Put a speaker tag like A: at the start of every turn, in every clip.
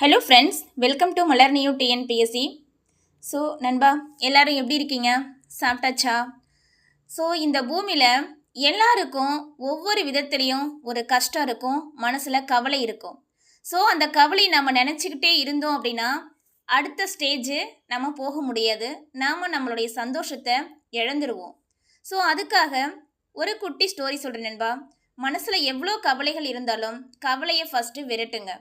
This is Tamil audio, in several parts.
A: Hello friends welcome to Malar new TNPSC so நண்பா எல்லாரும் எப்படி இருக்கீங்க? சாப்பிட்டாச்சா? ஸோ இந்த பூமியில் எல்லாருக்கும் ஒவ்வொரு விதத்துலேயும் ஒரு கஷ்டம் இருக்கும் மனசில் கவலை இருக்கும். ஸோ அந்த கவலை நம்ம நினச்சிக்கிட்டே இருந்தோம் அப்படின்னா அடுத்த ஸ்டேஜு நம்ம போக முடியாது. நாம் நம்மளுடைய சந்தோஷத்தை இழந்துருவோம். ஸோ அதுக்காக ஒரு குட்டி ஸ்டோரி சொல்கிறேன் நண்பா. மனசில் எவ்வளோ கவலைகள் இருந்தாலும் கவலையை ஃபஸ்ட்டு விரட்டுங்க.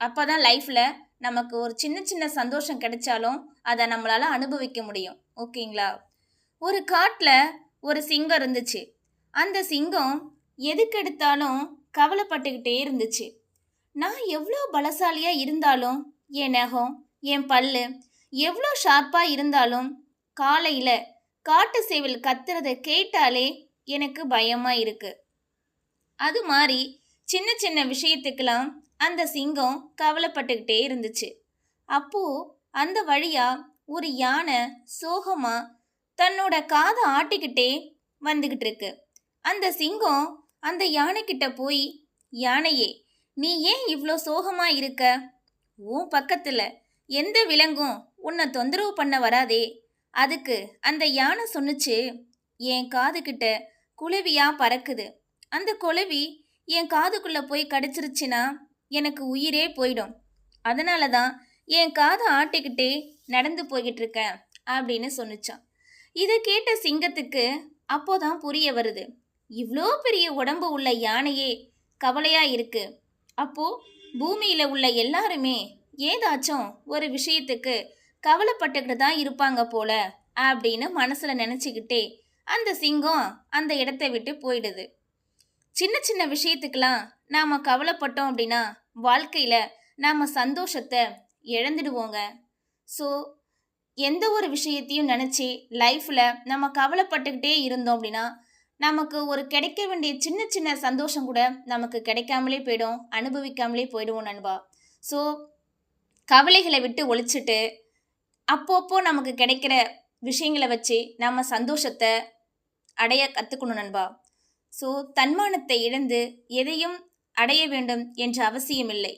A: அப்போ தான் லைஃப்பில் நமக்கு ஒரு சின்ன சின்ன சந்தோஷம் கிடைச்சாலும் அதை நம்மளால் அனுபவிக்க முடியும். ஓகேங்களா? ஒரு காட்டில் ஒரு சிங்கம் இருந்துச்சு. அந்த சிங்கம் எதுக்கெடுத்தாலும் கவலைப்பட்டுக்கிட்டே இருந்துச்சு. நான் எவ்வளோ பலசாலியாக இருந்தாலும் என் நகம் என் பல்லு எவ்வளோ ஷார்ப்பாக இருந்தாலும் காலையில் காட்டு சேவல் கத்துறதை கேட்டாலே எனக்கு பயமாக இருக்குது அது மாதிரி சின்ன சின்ன விஷயத்துக்கெல்லாம் அந்த சிங்கம் கவலைப்பட்டுக்கிட்டே இருந்துச்சு. அப்போ அந்த வழியா ஒரு யானை சோகமா தன்னோட காதை ஆட்டிக்கிட்டே வந்துகிட்டு இருக்கு அந்த சிங்கம் அந்த யானைக்கிட்ட போய் யானையே நீ ஏன் இவ்வளோ சோகமா இருக்க? உன் பக்கத்துல எந்த விலங்கும் உன்னை தொந்தரவு பண்ண வராதே. அதுக்கு அந்த யானை சொன்னுச்சு என் காதுகிட்ட குளவியா பறக்குது. அந்த குளவி என் காதுக்குள்ள போய் கடிச்சிருச்சுன்னா எனக்கு உயிரே போயிடும். அதனால தான் என் காதை ஆட்டிக்கிட்டே நடந்து போய்கிட்டு இருக்கேன் அப்படின்னு சொன்னிச்சான். இதை கேட்ட சிங்கத்துக்கு அப்போதான் புரிய வருது. இவ்வளோ பெரிய உடம்பு உள்ள யானையே கவலையா இருக்கு. அப்போ பூமியில உள்ள எல்லாருமே ஏதாச்சும் ஒரு விஷயத்துக்கு கவலைப்பட்டுக்கிட்டு தான் இருப்பாங்க போல அப்படின்னு மனசுல நினச்சிக்கிட்டே அந்த சிங்கம் அந்த இடத்த விட்டு போயிடுது. சின்ன சின்ன விஷயத்துக்கெல்லாம் நாம் கவலைப்பட்டோம் அப்படின்னா வாழ்க்கையில் நாம் சந்தோஷத்தை இழந்துடுவோங்க. ஸோ எந்த ஒரு விஷயத்தையும் நினச்சி லைஃப்பில் நம்ம கவலைப்பட்டுக்கிட்டே இருந்தோம் அப்படின்னா நமக்கு ஒரு கிடைக்க வேண்டிய சின்ன சின்ன சந்தோஷம் கூட நமக்கு கிடைக்காமலே போயிடும் அனுபவிக்காமலே போயிடுவோம் நண்பா. ஸோ கவலைகளை விட்டு ஒழிச்சிட்டு அப்பப்போ நமக்கு கிடைக்கிற விஷயங்களை வச்சு நம்ம சந்தோஷத்தை அடைய கற்றுக்கணும் நண்பா. ஸோ தன்மானத்தை இழந்து எதையும் அடைய வேண்டும் என்ற அவசியமில்லை.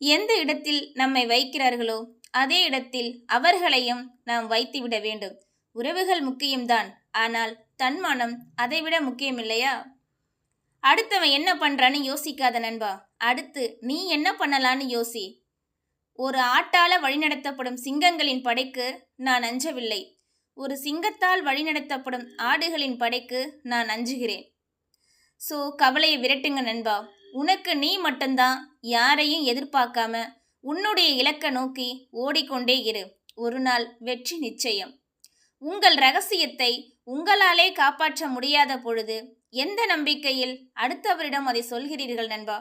A: எந்த இடத்தில் நம்மை வைக்கிறார்களோ அதே இடத்தில் அவர்களையும் நாம் வைத்துவிட வேண்டும். உறவுகள் முக்கியம்தான் ஆனால் தன்மானம் அதைவிட முக்கியமில்லையா? அடுத்தவன் என்ன பண்றான்னு யோசிக்காத நண்பா. அடுத்து நீ என்ன பண்ணலான்னு யோசி. ஒரு ஆட்டால வழிநடத்தப்படும் சிங்கங்களின் படைக்கு நான் அஞ்சவில்லை. ஒரு சிங்கத்தால் வழிநடத்தப்படும் ஆடுகளின் படைக்கு நான் அஞ்சுகிறேன். ஸோ கவலையை விரட்டுங்க நண்பா. உனக்கு நீ மட்டும்தான் யாரையும் எதிர்பார்க்காம. உன்னுடைய இலக்கை நோக்கி ஓடிக்கொண்டே இரு. ஒரு நாள் வெற்றி நிச்சயம். உங்கள் ரகசியத்தை உங்களாலே காப்பாற்ற முடியாத பொழுது எந்த நம்பிக்கையில் அடுத்தவரிடம் அதை சொல்கிறீர்கள் நண்பா?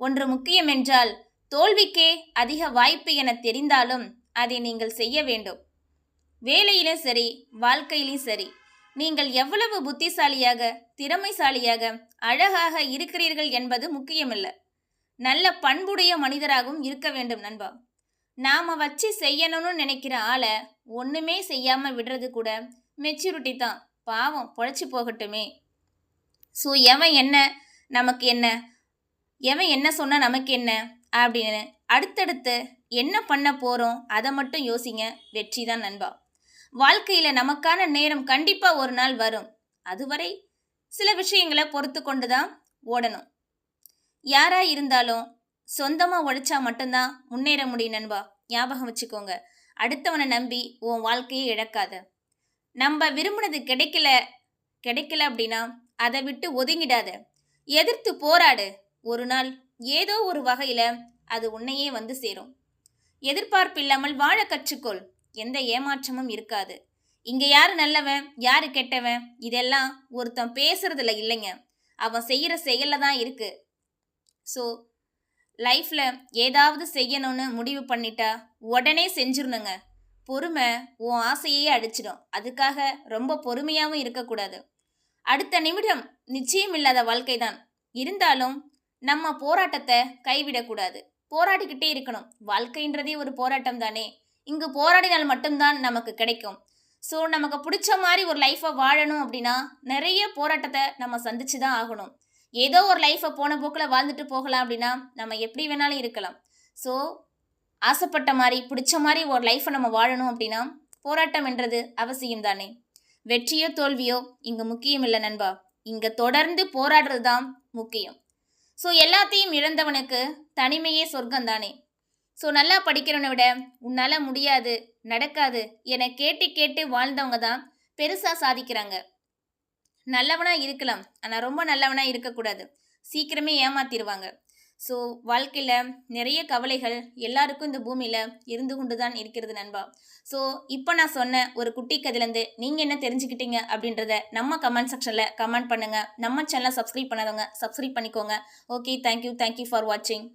A: ஒன்று முக்கியம் என்றால் தோல்விக்கே அதிக வாய்ப்பு என தெரிந்தாலும் அதை நீங்கள் செய்ய வேண்டும். வேலையிலும் சரி வாழ்க்கையிலும் சரி. நீங்கள் எவ்வளவு புத்திசாலியாக திறமைசாலியாக அழகாக இருக்கிறீர்கள் என்பது முக்கியமில்ல. நல்ல பண்புடைய மனிதராகவும் இருக்க வேண்டும் நண்பா. நாம வச்சு செய்யணும்னு நினைக்கிற ஆளை ஒன்றுமே செய்யாமல் விடுறது கூட மெச்சூரிட்டி தான். பாவம் பொழைச்சி போகட்டுமே. ஸோ எவன் என்ன நமக்கு என்ன எவன் என்ன சொன்னால் நமக்கு என்ன அப்படின்னு அடுத்தடுத்து என்ன பண்ண போகிறோம் அதை மட்டும் யோசிங்க. வெற்றி தான் நண்பா. வாழ்க்கையில் நமக்கான நேரம் கண்டிப்பாக ஒரு நாள் வரும். அதுவரை சில விஷயங்களை பொறுத்து கொண்டு தான் ஓடணும். யாராக இருந்தாலும் சொந்தமாக உழைச்சா மட்டும்தான் முன்னேற முடியும் நண்பா. ஞாபகம் வச்சுக்கோங்க. அடுத்தவனை நம்பி உன் வாழ்க்கையை இழக்காத. நம்ம விரும்பினது கிடைக்கல கிடைக்கல அப்படின்னா அதை விட்டு ஒதுங்கிடாத. எதிர்த்து போராடு. ஒரு நாள் ஏதோ ஒரு வகையில் அது உன்னையே வந்து சேரும். எதிர்பார்ப்பு இல்லாமல் வாழ கற்றுக்கொள். எந்த ஏமாற்றமும் இருக்காது. இங்கே யார் நல்லவன்? யார் கெட்டவன்? இதெல்லாம் ஒருத்தன் பேசுறதுல இல்லைங்க. அவன் செய்கிற செயலில் தான் இருக்குது ஸோ லைஃப்பில் ஏதாவது செய்யணும்னு முடிவு பண்ணிட்டா உடனே செஞ்சிடணுங்க பொறுமை உன் ஆசையே அடிச்சிடும் அதுக்காக ரொம்ப பொறுமையாகவும் இருக்கக்கூடாது. அடுத்த நிமிடம் நிச்சயம் இல்லாத வாழ்க்கை தான். இருந்தாலும் நம்ம போராட்டத்தை கைவிடக்கூடாது. போராடிக்கிட்டே இருக்கணும். வாழ்க்கைன்றதே ஒரு போராட்டம் தானே இங்கு போராடினால் மட்டும்தான் நமக்கு கிடைக்கும். ஸோ நமக்கு பிடிச்ச மாதிரி ஒரு லைஃப்பை வாழணும் அப்படின்னா நிறைய போராட்டத்தை நம்ம சந்திச்சு தான் ஆகணும். ஏதோ ஒரு லைஃப்பை போன போக்கில் வாழ்ந்துட்டு போகலாம் அப்படின்னா நம்ம எப்படி வேணாலும் இருக்கலாம். ஸோ ஆசைப்பட்ட மாதிரி பிடிச்ச மாதிரி ஒரு லைஃப்பை நம்ம வாழணும் அப்படின்னா போராட்டம் என்றது அவசியம் தானே. வெற்றியோ தோல்வியோ இங்கே முக்கியம் இல்லை நண்பா. இங்கே தொடர்ந்து போராடுறது தான் முக்கியம். ஸோ எல்லாத்தையும் இழந்தவனுக்கு தனிமையே சொர்க்கம் தானே ஸோ நல்லா படிக்கிறவனை விட உன்னால் முடியாது நடக்காது என கேட்டு கேட்டு வாழ்ந்தவங்க தான் பெருசாக சாதிக்கிறாங்க. நல்லவனாக இருக்கலாம் ஆனால் ரொம்ப நல்லவனாக இருக்கக்கூடாது. சீக்கிரமே ஏமாத்திடுவாங்க ஸோ வாழ்க்கையில் நிறைய கவலைகள் எல்லாருக்கும் இந்த பூமியில் இருந்து கொண்டு தான் இருக்கிறது நண்பா. ஸோ இப்போ நான் சொன்ன ஒரு குட்டி கதிலேருந்து நீங்கள் என்ன தெரிஞ்சுக்கிட்டீங்க அப்படின்றத நம்ம கமெண்ட் செக்ஷனில் கமெண்ட் பண்ணுங்கள் நம்ம சேனலை சப்ஸ்கிரைப் பண்ணாதவங்க சப்ஸ்கிரைப் பண்ணிக்கோங்க. ஓகே தேங்க்யூ தேங்க்யூ ஃபார் வாட்சிங்